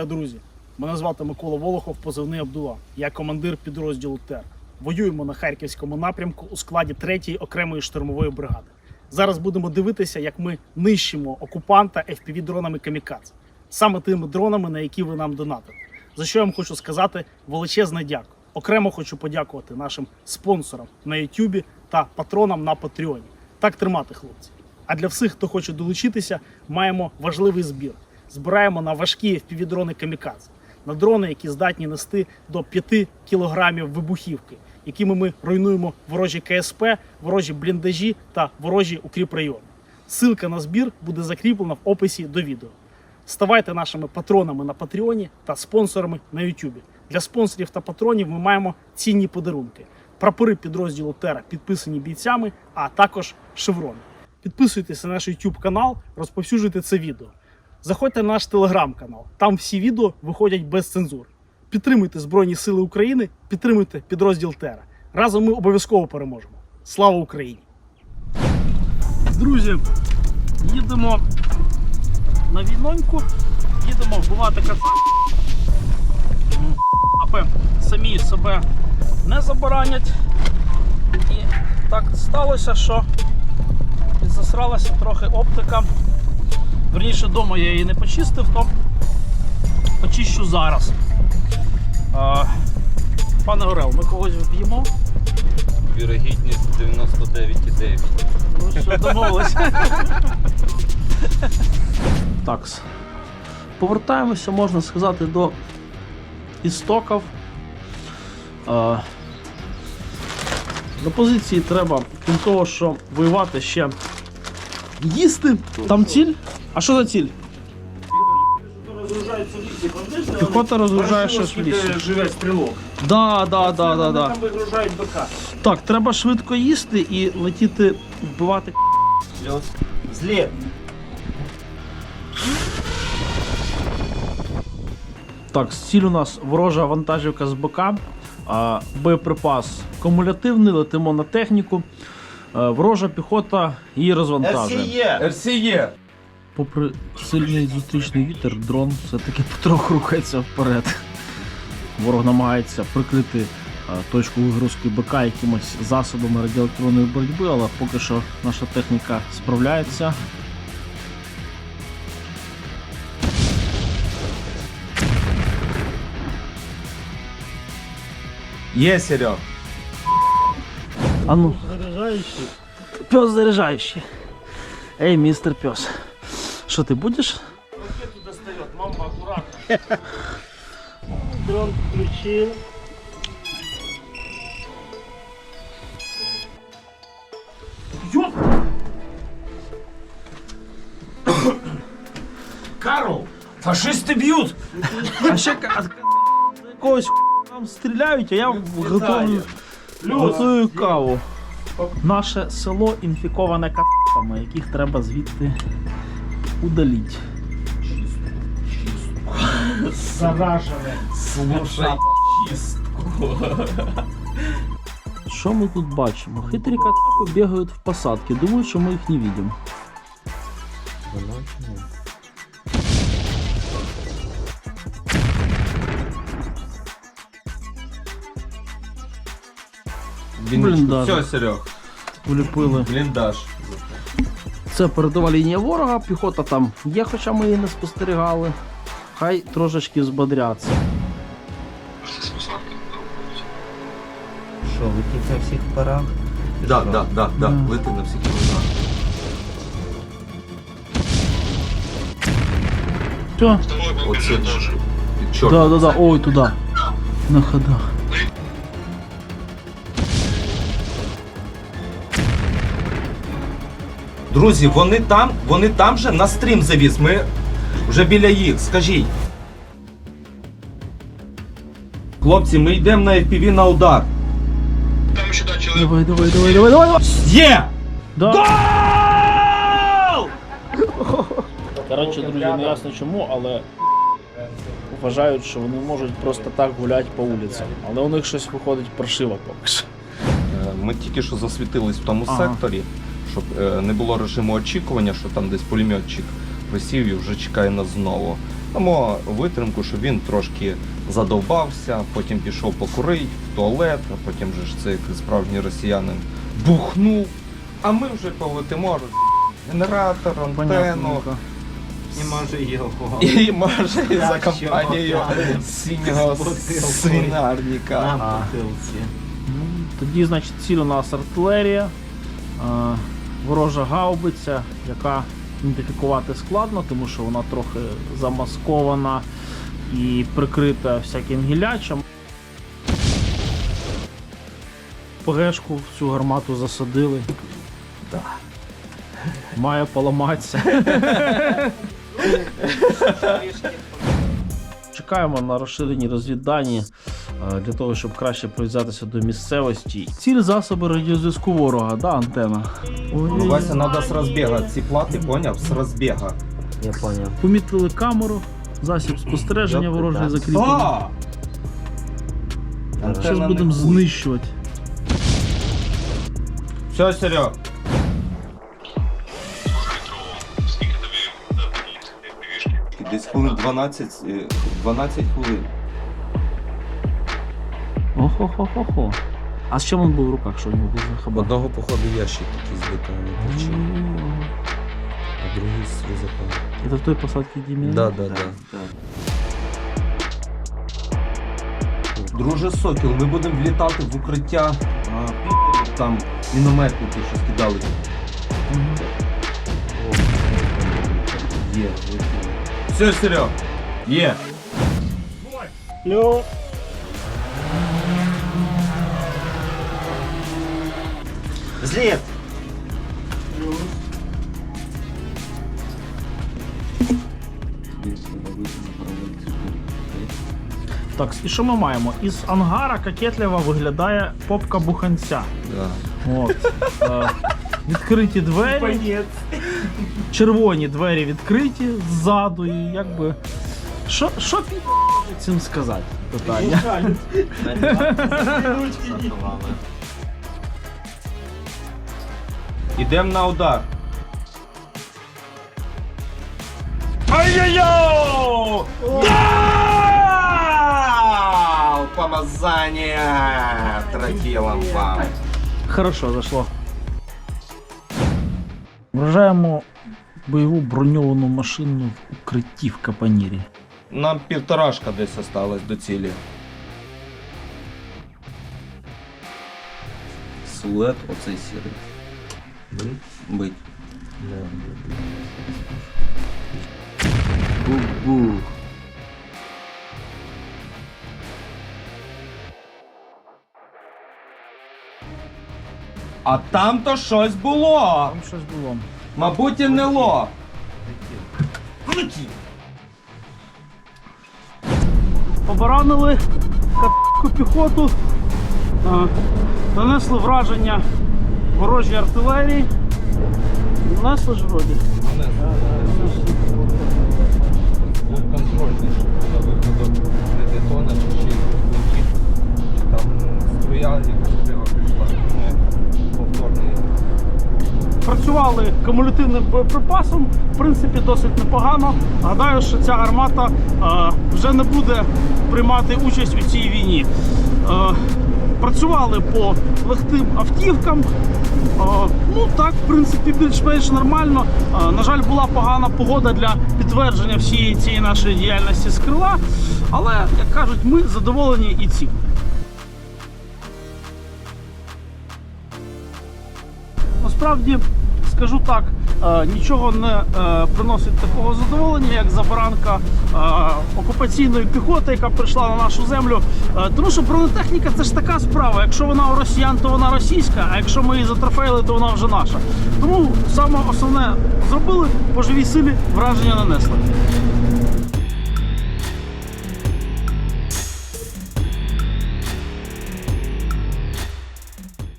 Вітаю, друзі! Мене звати Микола Волохов, позивний Абдула. Я командир підрозділу ТЕР. Воюємо на харківському напрямку у складі 3-ї окремої штурмової бригади. Зараз будемо дивитися, як ми нищимо окупанта fpv дронами камікадзе. Саме тими дронами, на які ви нам донатите. За що я вам хочу сказати величезне дякую. Окремо хочу подякувати нашим спонсорам на YouTube та патронам на Патреоні. Так тримати, хлопці. А для всіх, хто хоче долучитися, маємо важливий збір. Збираємо на важкі FPV-дрони камікадзе, на дрони, які здатні нести до 5 кілограмів вибухівки, якими ми руйнуємо ворожі КСП, ворожі бліндажі та ворожі укріпрайони. Ссылка на збір буде закріплена в описі до відео. Ставайте нашими патронами на Патреоні та спонсорами на Ютубі. Для спонсорів та патронів ми маємо цінні подарунки. Прапори підрозділу Тера підписані бійцями, а також шеврони. Підписуйтесь на наш YouTube канал, розповсюджуйте це відео. Заходьте на наш телеграм-канал. Там всі відео виходять без цензури. Підтримуйте Збройні Сили України, підтримуйте підрозділ Тера. Разом ми обов'язково переможемо. Слава Україні! Друзі, їдемо на війноньку, їдемо вбивати. Апи самі себе не заборонять. І так сталося, що засралася трохи оптика. Верніше, вдома я її не почистив, то почищу зараз. А, пане Орел, ми когось вб'ємо. Вірогідність 99,9. Ну що, домовились. Такс. Повертаємося, можна сказати, до істоків. А, до позиції треба, крім того, що воювати ще їсти. Там ціль? А що за ціль? Піхота розгружає щось в лісі. живе стрілок. Да, да, да, да, да. Там вигружають БК. Так, треба швидко їсти і летіти вбивати. Зліт. Так, ціль у нас ворожа вантажівка з БК. А, боєприпас кумулятивний, летимо на техніку. А, ворожа піхота її розвантажує. РСЄ! Попри сильний зустрічний вітер, дрон все-таки потроху рухається вперед. Ворог намагається прикрити точку вигрузки БК якимось засобами радіоелектронної боротьби, але поки що наша техніка справляється. Є, Серег. А ну. Заряжающий? Пес заряжающий. Эй, мистер пес. Что ты будешь? Ракету достает, мама аккуратно. Дрон включил. Ёп! Карл! Фашисти б'ють! А ще ка- якогось там стріляють, а я готую, готую каву. Наше село інфіковане капами, яких треба звідти удалити. Заражене. Слушай, Що ми тут бачимо? Хитрі кацапи бігають в посадки, думають, що ми їх не бачимо. Бліндаж. Все, Серег, Вліпили. бліндаж. Це передова лінія ворога, піхота там є, хоча ми її не спостерігали. Хай трошечки збодряться. Що, летіть на всіх парах? Да, да, да, да. Да. Лети на всіх парах. Все. Оце ж. Чорт. Да, да, да. Ой, туди. На ходах. Друзі, вони там, вони там же на стрім завіз. Ми вже біля їх, скажіть. Хлопці, ми йдемо на FPV на удар. Давай, давай, давай, давай, давай, давай. Є! Да. Коротше, друзі, не ясно чому, але вважають, що вони можуть просто так гуляти по вулицям. Але у них щось виходить паршиво поки що. Ми тільки що засвітились в тому Ага. секторі, щоб е, не було режиму очікування, що там десь пулеметчик висів і вже чекає нас знову. Дамо витримку, щоб він трошки задовбався, потім пішов покурить в туалет, а потім же ж це як справжній росіянин бухнув. А ми вже полетимо генератор, антенну. І може його. І може і за компанією синього свинарника. На бутилці. Ну, Тоді, значить, ціль у нас артилерія, ворожа гаубиця, яка ідентифікувати складно, тому що вона трохи замаскована і прикрита всяким гілячем. ПГшку в цю гармату засадили. Да. Має поламатися. Чекаємо на розширені розвіддані е, для того, щоб краще прив'язатися до місцевості. Ціль засоби радіозв'язку ворога, да, антена. Ну, Вася, надо с разбега. Ці плати, поняв? З розбіга. Я понял. Помітили камеру, засіб спостереження ворожий закріплений. Зараз Антенна будемо не хуй. знищувати. Все, Серег. Десь хвилин 12, е, 12 хвилин. Охо-хо-хо-хо. А з чим він був в руках, що у нього був хабар? Одного, походу, ящик такий з бетону а другий з рюкзаком. Це в той посадці Дімі? Да, да, да. Друже Сокіл, ми будемо влітати в укриття а, там мінометники, що скидали. Є, Все, Серег. Є. Льо. Зліт! Так, і що ми маємо? Із ангара Кокетлєва виглядає попка буханця. Да. От. Е, відкриті двері. Червоні двері відкриті ззаду і якби. Що, що пі... цим сказати? Питання. Ідемо на удар. Ай-яй-яй! Дал! Помазание тротилом вам. Хорошо, зашло. Вражаємо бойову броньовану машину в укритті в Капанірі. Нам півторашка десь осталось до цілі. Силует оцей сірий. Бить. Бу-бу. А там то щось було. Там щось було. Мабуть, і не ло. Катку піхоту, нанесли враження ворожій артилерії. Нанесли ж вроді. Контрольний на виходу не детона чи ще й Там струя пішла. Ну, Повторний. Працювали кумулятивним боєприпасом, в принципі, досить непогано. Гадаю, що ця гармата е, вже не буде приймати участь у цій війні. Працювали по легким автівкам. Ну так, в принципі, більш-менш нормально. На жаль, була погана погода для підтвердження всієї цієї нашої діяльності з крила. Але, як кажуть, ми задоволені і цим. Насправді, скажу так, е, нічого не е, приносить такого задоволення, як забаранка е, окупаційної піхоти, яка прийшла на нашу землю. Тому що бронетехніка це ж така справа. Якщо вона у росіян, то вона російська, а якщо ми її затрофейли, то вона вже наша. Тому саме основне зробили по живій силі враження нанесли.